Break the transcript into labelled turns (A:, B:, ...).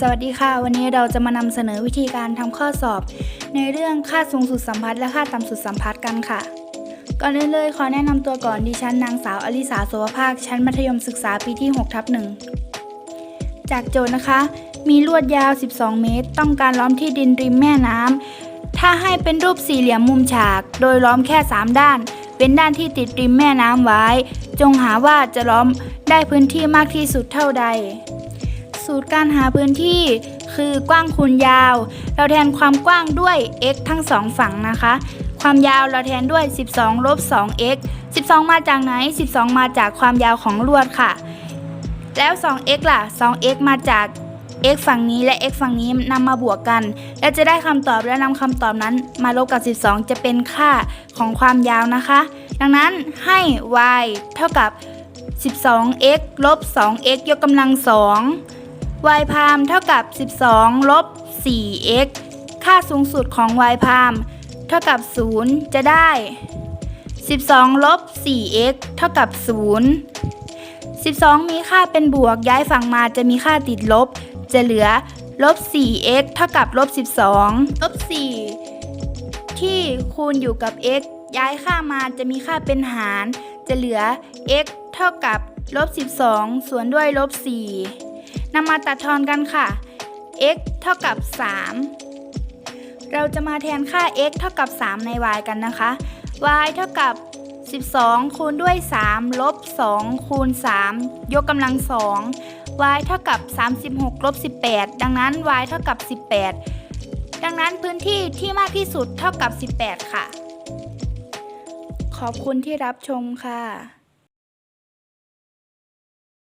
A: สวัสดีค่ะ วันนี้เราจะมานำเสนอวิธีการทำข้อสอบ ในเรื่องค่าสูงสุดสัมพัทธ์และค่าต่ำสุดสัมพัทธ์กันค่ะ ก่อนอื่นเลยขอแนะนำตัวก่อนดิฉันนางสาวอลิสาโสวภาค ชั้นมัธยมศึกษาปีที่6ทับหนึ่งจากโจทย์นะคะ มีลวดยาว 12 เมตร ต้องการล้อมที่ดินริมแม่น้ำถ้าให้เป็นรูปสี่เหลี่ยมมุมฉาก โดยล้อมแค่ 3 ด้าน เป็นด้านที่ติดริมแม่น้ำไว้ จงหาว่าจะล้อมได้พื้นที่มากที่สุดเท่าใด สูตรการหาพื้นที่ คือกว้างคูณยาว เราแทนความกว้างด้วย x ทั้งสองฝั่งนะคะ ความยาวเราแทนด้วย 12ลบ 2x 12 มาจากไหน 12 มาจากความยาวของลวดค่ะ แล้ว 2x ล่ะ 2x มาจาก x ฝั่งนี้และ x ฝั่งนี้นำมาบวกกัน และจะได้คำตอบและนำคำตอบนั้นมาลบกับ 12 จะเป็นค่าของความยาวนะคะ ดังนั้นให้ y เท่ากับ 12x ลบ 2x ยกกำลัง2 y พามเท่ากับ 12 ลบ 4x ค่าสูงสุดของ y พามเท่ากับ 0 จะได้ 12 ลบ 4x เท่ากับ 0 12 มีค่าเป็นบวกย้ายฝั่งมาจะมีค่าติดลบ จะเหลือลบ 4x เท่ากับลบ 12 ลบ 4 ที่คูณอยู่กับ x ย้ายค่ามาจะมีค่าเป็นหาร จะเหลือ x เท่ากับลบ 12 ส่วนด้วยลบ 4 นำมาตัดทอนกันค่ะ x เท่ากับ 3 เราจะมาแทนค่า x เท่ากับ 3 ใน y กันนะคะ y เท่ากับ 12 คูณด้วย 3 ลบ 2 คูณ 3 ยกกำลัง 2 y เท่ากับ 36 ลบ 18 ดังนั้น y เท่ากับ 18 ดังนั้นพื้นที่ที่มากที่สุดเท่ากับ 18 ค่ะ ขอบคุณที่รับชมค่ะ